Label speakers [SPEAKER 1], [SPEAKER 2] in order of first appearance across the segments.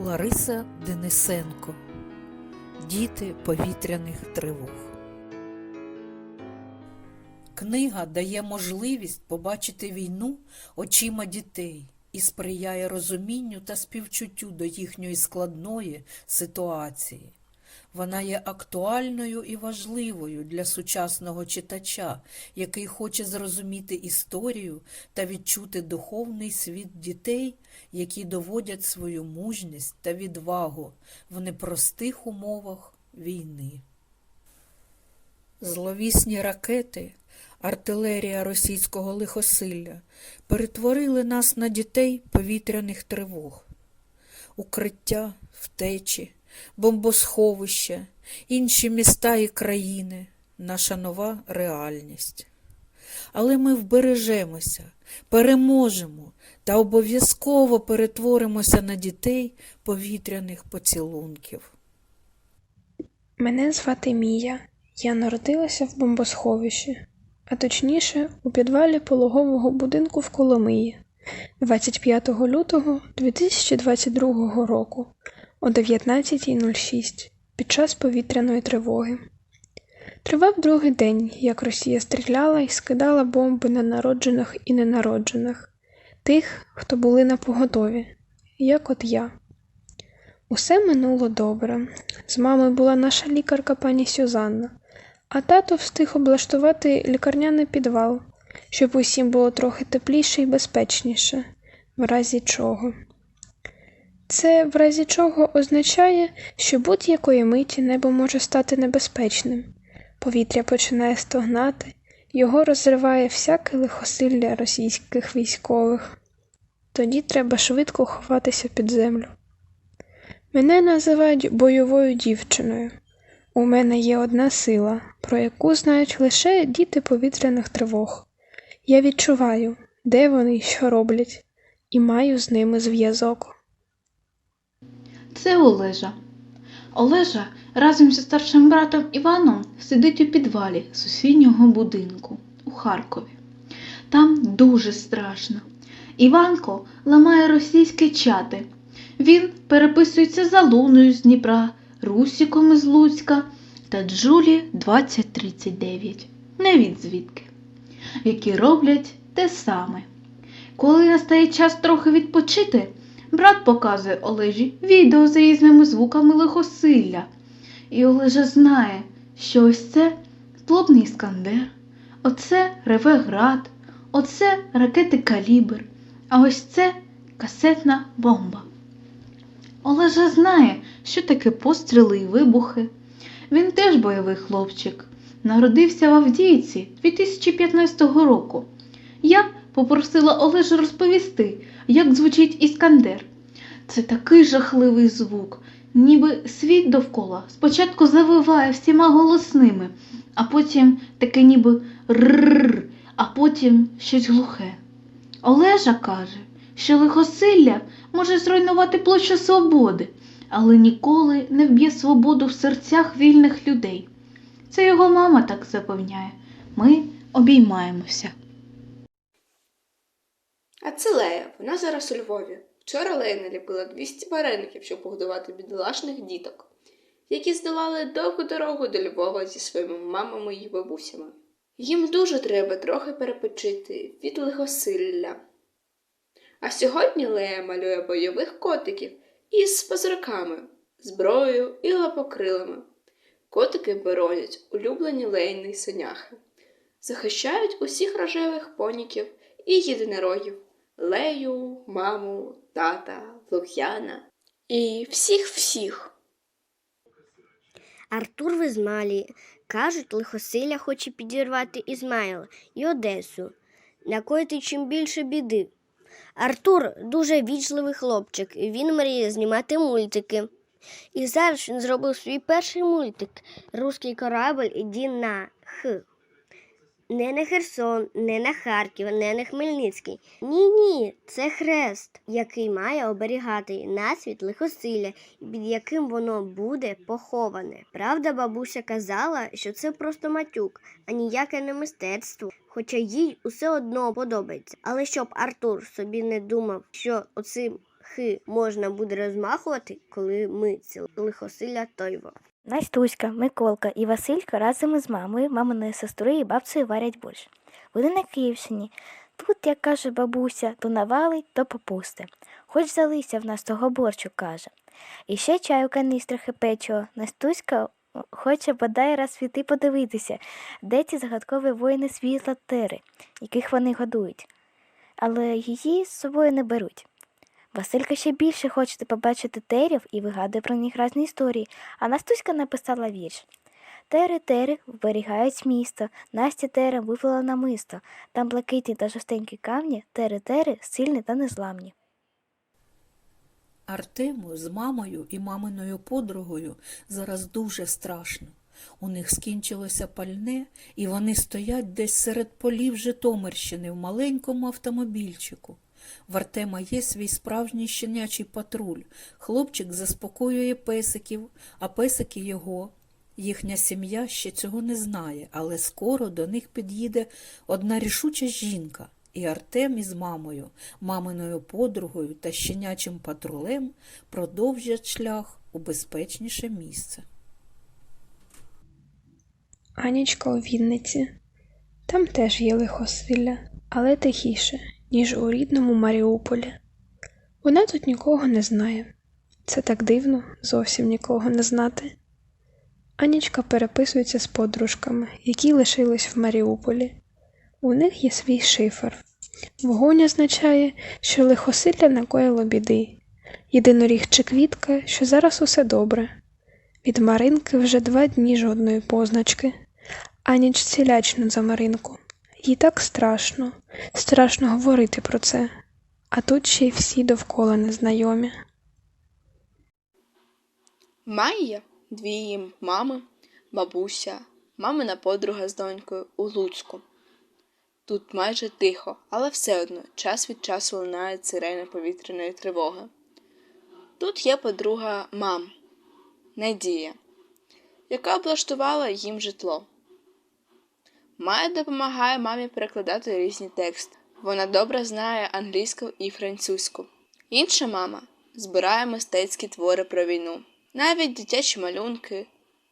[SPEAKER 1] Лариса Денисенко Діти повітряних тривог. Книга дає можливість побачити війну очима дітей і сприяє розумінню та співчуттю до їхньої складної ситуації. Вона є актуальною і важливою для сучасного читача, який хоче зрозуміти історію та відчути духовний світ дітей, які доводять свою мужність та відвагу в непростих умовах війни. Зловісні ракети, артилерія російського лихосилля перетворили нас на дітей повітряних тривог. Укриття, втечі, бомбосховища, інші міста і країни наша нова реальність. Але ми вбережемося, переможемо та обов'язково перетворимося на дітей повітряних поцілунків.
[SPEAKER 2] Мене звати Мія. Я народилася в бомбосховищі, а точніше у підвалі пологового будинку в Коломиї 25 лютого 2022 року о 19.06 під час повітряної тривоги. Тривав другий день, як Росія стріляла і скидала бомби на народжених і ненароджених, тих, хто були на поготові, як от я. Усе минуло добре. З мамою була наша лікарка пані Сюзанна, а тато встиг облаштувати лікарняний підвал, щоб усім було трохи тепліше і безпечніше, в разі чого. Це в разі чого означає, що будь-якої миті небо може стати небезпечним. Повітря починає стогнати, його розриває всяке лихосилля російських військових. Тоді треба швидко ховатися під землю. Мене називають бойовою дівчиною. У мене є одна сила, про яку знають лише діти повітряних тривог. Я відчуваю, де вони і що роблять, і маю з ними зв'язок.
[SPEAKER 3] Це Олежа. Олежа разом зі старшим братом Іваном сидить у підвалі сусіднього будинку у Харкові. Там дуже страшно. Іванко ламає російські чати. Він переписується з Алуною з Дніпра, Русіком із Луцька та Джулі 2039, невід звідки, які роблять те саме. Коли настає час трохи відпочити, брат показує Олежі відео з різними звуками лихосилля. І Олежа знає, що ось це плотний іскандер, оце реве град, оце ракети калібр, а ось це касетна бомба. Олежа знає, що таке постріли і вибухи. Він теж бойовий хлопчик. Народився в Авдіївці 2015 року. Я попросила Олежу розповісти, як звучить іскандер. Це такий жахливий звук, ніби світ довкола спочатку завиває всіма голосними, а потім таке ніби рррр, а потім щось глухе. Олежа каже, що лихосилля може зруйнувати площу свободи, але ніколи не вб'є свободу в серцях вільних людей. Це його мама так запевняє. Ми обіймаємося.
[SPEAKER 4] А це Лея, вона зараз у Львові. Вчора Лея наліпила 200 вареників, щоб погодувати бідолашних діток, які здолали довгу дорогу до Львова зі своїми мамами і бабусями. Їм дуже треба трохи перепочити від лихосилля. А сьогодні Лея малює бойових котиків із пазурками, зброєю і лапокрилами. Котики боронять улюблені лейні соняхи, захищають усіх рожевих поніків і єдинорогів. Лею, маму, тата, Лук'яна і всіх-всіх.
[SPEAKER 5] Артур в Ізмалі. Кажуть, лихосилля хоче підірвати Ізмаїл і Одесу, накоїти чим більше біди. Артур дуже вічливий хлопчик, він мріє знімати мультики. І зараз він зробив свій перший мультик Руський корабль іді на Х. Не на Херсон, не на Харків, не на Хмельницький. Ні, ні, це хрест, який має оберігати нас від лихосилля, під яким воно буде поховане. Правда, бабуся казала, що це просто матюк, а ніяке не мистецтво, хоча їй усе одно подобається. Але щоб Артур собі не думав, що оцим хи можна буде розмахувати, коли ми ці лихосилля тойво.
[SPEAKER 6] Настуська, Миколка і Василько разом із мамою, маминою сестрою і бабцею варять борщ. Вони на Київщині. Тут, як каже бабуся, то навалить, то попусте. Хоч залися в нас того борщу, каже. І ще чаю каністрахи печого. Настуська хоче бодай раз світи подивитися, де ці загадкові воїни світла тери, яких вони годують. Але її з собою не беруть. Василька ще більше хоче побачити терів і вигадує про них різні історії, а Настуська написала вірш. Тери тери вберігають місто, Настя тера вивела на мисто. Там блакитні та жовстенькі камні, тери тери сильні та незламні.
[SPEAKER 1] Артему з мамою і маминою подругою зараз дуже страшно. У них скінчилося пальне, і вони стоять десь серед полів Житомирщини в маленькому автомобільчику. В Артема є свій справжній щенячий патруль. Хлопчик заспокоює песиків, а песики його. Їхня сім'я ще цього не знає, але скоро до них під'їде одна рішуча жінка, і Артем із мамою, маминою подругою та щенячим патрулем продовжать шлях у безпечніше місце.
[SPEAKER 2] Анічка у Вінниці. Там теж є лихосилля, але тихіше, ніж у рідному Маріуполі. Вона тут нікого не знає. Це так дивно зовсім нікого не знати. Анічка переписується з подружками, які лишились в Маріуполі. У них є свій шифр. Вогонь означає, що лихосилля накоїло біди. Єдиноріг чи квітка, що зараз усе добре. Від Маринки вже два дні жодної позначки. Анічці лячно за Маринку. Їй так страшно, страшно говорити про це. А тут ще й всі довкола незнайомі.
[SPEAKER 4] Майя, дві її мами, бабуся, мамина подруга з донькою у Луцьку. Тут майже тихо, але все одно час від часу лунає сирена повітряної тривоги. Тут є подруга мам Надія, яка облаштувала їм житло. Майя допомагає мамі перекладати різні тексти. Вона добре знає англійську і французьку. Інша мама збирає мистецькі твори про війну, навіть дитячі малюнки,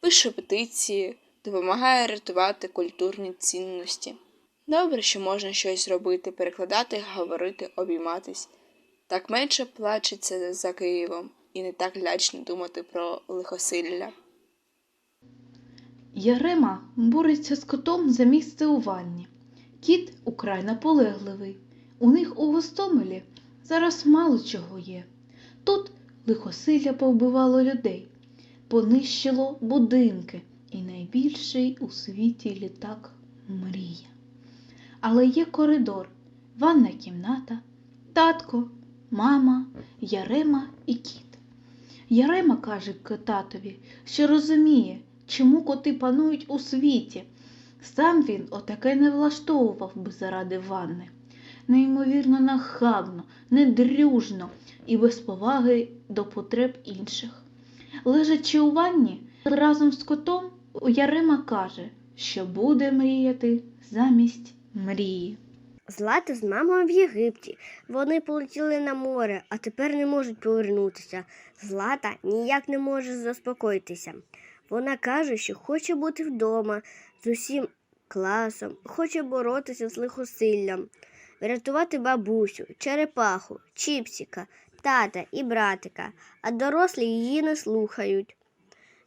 [SPEAKER 4] пише петиції, допомагає рятувати культурні цінності. Добре, що можна щось робити, перекладати, говорити, обійматись. Так менше плачеться за Києвом і не так лячно думати про лихосилля.
[SPEAKER 3] Ярема бореться з котом за місце у ванні. Кіт украй наполегливий. У них у Гостомелі зараз мало чого є. Тут лихосилля повбивало людей, понищило будинки і найбільший у світі літак мрія. Але є коридор, ванна кімната, татко, мама, Ярема і кіт. Ярема каже татові, що розуміє, чому коти панують у світі. Сам він отаке не влаштовував би заради ванни. Неймовірно нахабно, недрюжно і без поваги до потреб інших. Лежачи у ванні, разом з котом, Ярема каже, що буде мріяти замість мрії.
[SPEAKER 5] Злата з мамою в Єгипті. Вони полетіли на море, а тепер не можуть повернутися. Злата ніяк не може заспокоїтися. Вона каже, що хоче бути вдома з усім класом, хоче боротися з лихосиллям, врятувати бабусю, черепаху, чіпсіка, тата і братика, а дорослі її не слухають.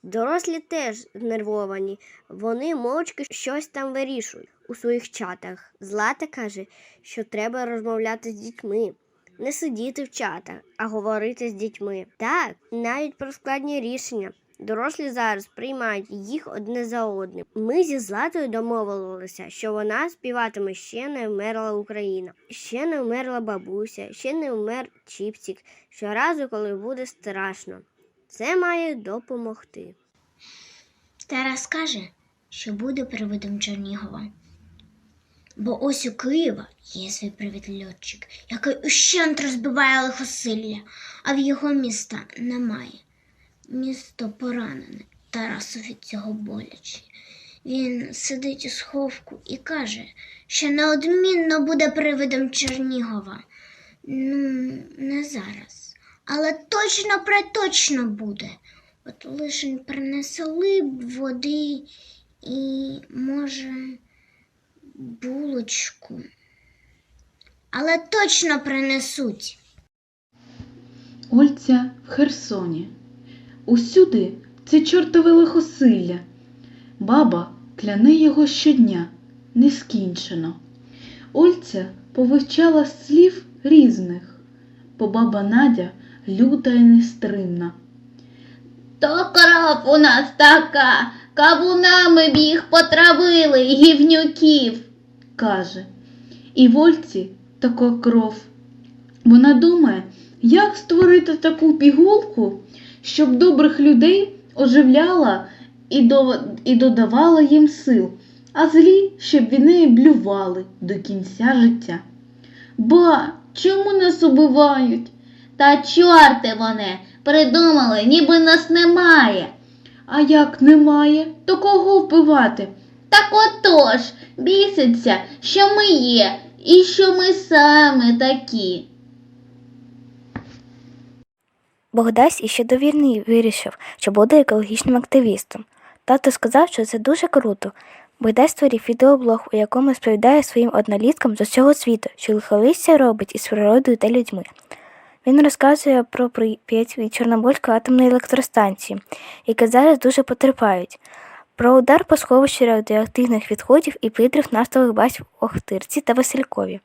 [SPEAKER 5] Дорослі теж знервовані, вони мовчки щось там вирішують у своїх чатах. Злата каже, що треба розмовляти з дітьми, не сидіти в чатах, а говорити з дітьми. Так, навіть про складні рішення. Дорослі зараз приймають їх одне за одним. Ми зі Златою домовилися, що вона співатиме ще не вмерла Україна, ще не вмерла бабуся, ще не вмер Чіпсік. Щоразу, коли буде страшно. Це має допомогти.
[SPEAKER 7] Тарас каже, що буде привидом Чернігова. Бо ось у Києва є свій привид льотчик, який ущент розбиває лихосилля, а в його міста немає. Місто поранене, Тарасу від цього боляче. Він сидить у сховку і каже, що неодмінно буде привидом Чернігова. Ну, не зараз, але точно приточно буде. От лишень принесли б води і, може, булочку. Але точно принесуть.
[SPEAKER 3] Ольця в Херсоні. Усюди це чортове лихосилля. Баба кляне його щодня, нескінчено. Ольця повивчала слів різних, бо баба Надя люта і нестримна.
[SPEAKER 8] То кров у нас така, кавунами б їх потравили, гівнюків.
[SPEAKER 3] каже. І в Ольці така кров. Вона думає, як створити таку пігулку, щоб добрих людей оживляла і, до... і додавала їм сил, а злі, щоб неї блювали до кінця життя.
[SPEAKER 8] Ба, чому нас убивають? Та чорти вони придумали, ніби нас немає.
[SPEAKER 3] А як немає, то кого вбивати?
[SPEAKER 8] Так отож, біситься, що ми є, і що ми саме такі.
[SPEAKER 6] Богдась іще до війни вирішив, що буде екологічним активістом. Тато сказав, що це дуже круто. Богдась створив відеоблог, у якому розповідає своїм одноліткам з усього світу, що лихолистя робить із природою та людьми. Він розказує про Прип'ять від Чорнобильської атомної електростанції, які зараз дуже потерпають, про удар по сховищу радіоактивних відходів і підрив нафтових баз в Охтирці та Василькові.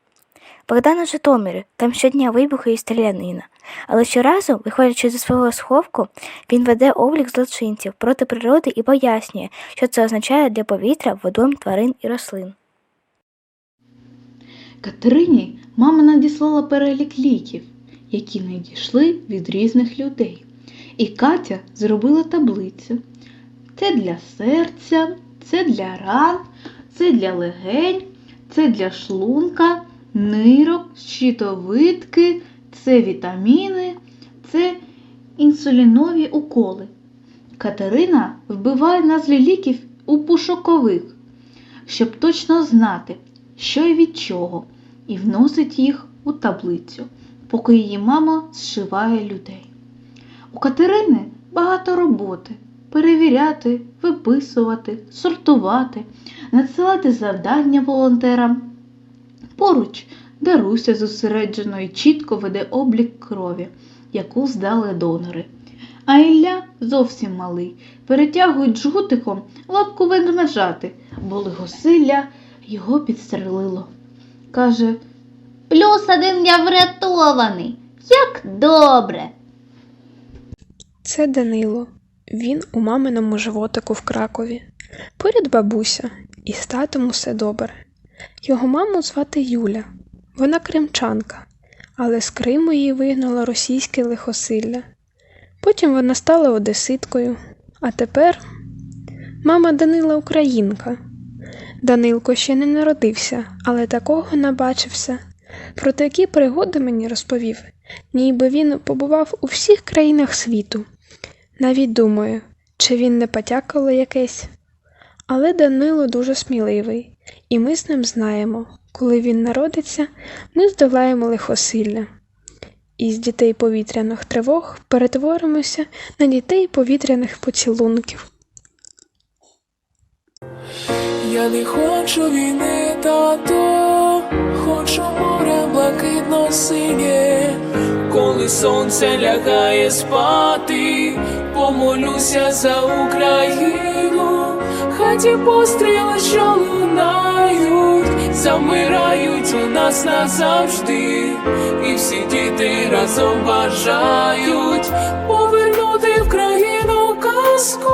[SPEAKER 6] Богдан у Житомирі, там щодня вибухи і стрілянина. Але щоразу, виходячи зі свого сховку, він веде облік злочинців проти природи і пояснює, що це означає для повітря, водойм, тварин і рослин.
[SPEAKER 3] Катерині мама надіслала перелік ліків, які надійшли від різних людей. І Катя зробила таблицю. Це для серця, це для ран, це для легень, це для шлунка, нирок, щитовидки, це вітаміни, це інсулінові уколи. Катерина вбиває назви ліків у пошуковик, щоб точно знати, що і від чого, і вносить їх у таблицю, поки її мама зшиває людей. У Катерини багато роботи перевіряти, виписувати, сортувати, надсилати завдання волонтерам. Поруч Даруся зосереджено і чітко веде облік крові, яку здали донори. А Ілля зовсім малий, перетягують жгутиком лапку ведмежати, бо лихосилля його підстрелило. Каже,
[SPEAKER 8] Плюс один я врятований. Як добре.
[SPEAKER 2] Це Данило. Він у маминому животику в Кракові. Поряд бабуся, і з татом усе добре. Його маму звати Юля. Вона кримчанка, але з Криму її вигнало російське лихосилля. Потім вона стала одеситкою, а тепер мама Данила українка. Данилко ще не народився, але такого набачився. Про такі пригоди мені розповів, ніби він побував у всіх країнах світу. Навіть думаю, чи він не потякало якесь. Але Данило дуже сміливий, і ми з ним знаємо, коли він народиться, ми здолаємо лихосилля. І з дітей повітряних тривог перетворимося на дітей повітряних поцілунків.
[SPEAKER 9] Я не хочу війни, тато, хочу море блакитно синє, коли сонце лягає спати, помолюся за Україну, хай ті постріли, що лунають, замирають у нас назавжди, і всі діти разом бажають повернути в країну казку.